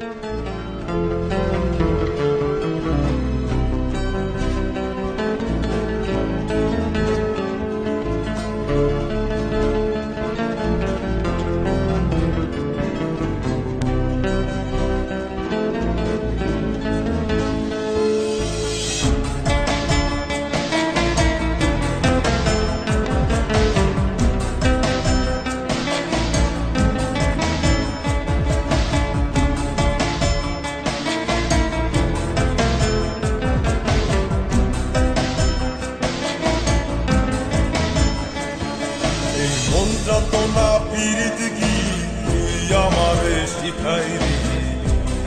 Música যন্ত্রণা পীড়িত কি তুই আমারে শিখাইলি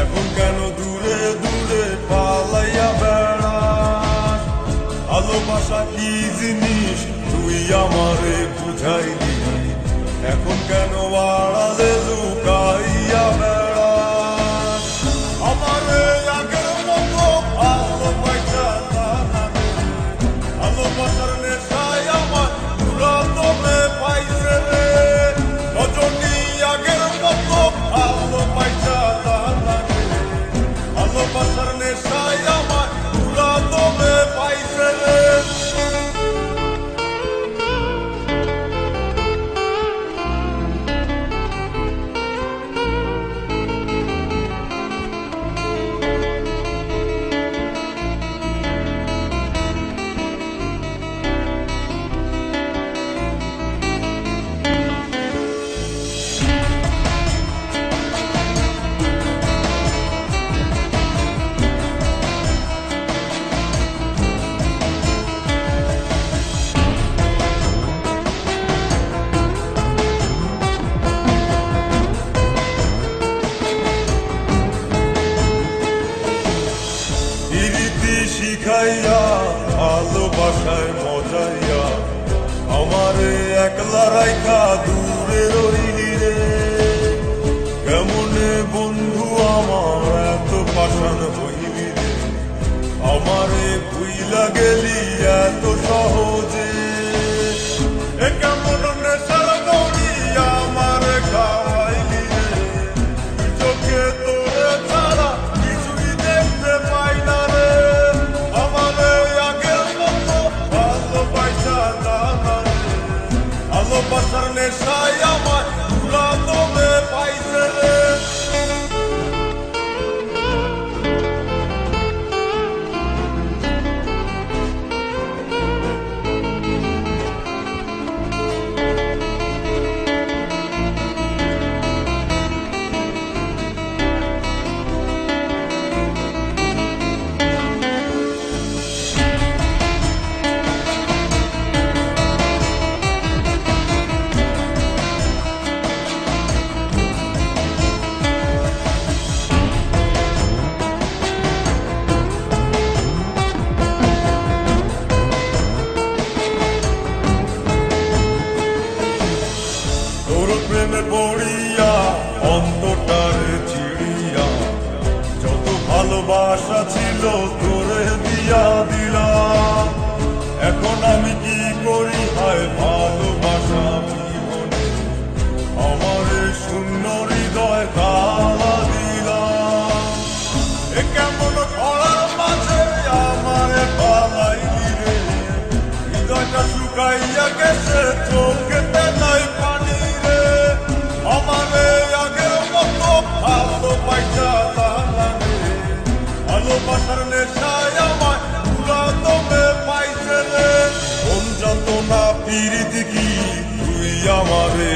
এখন কেন দূরে দূরে পালাইয়া বেড়াস ভালোবাসা কি জিনিস তুই আমারে বুঝাইলি এখন কেন আড়ালে শিখাইয়া, ভালোবাসায় মজাইয়া, আমারে একলা রাইখা দূরে রইলি রে। কেমন বন্ধু আমার এত পাশান হইলি রে? আমারে ভুইলা গেলি এত সহজে অন্তটার চিড়িয়া যত ভালোবাসা ছিল তোরে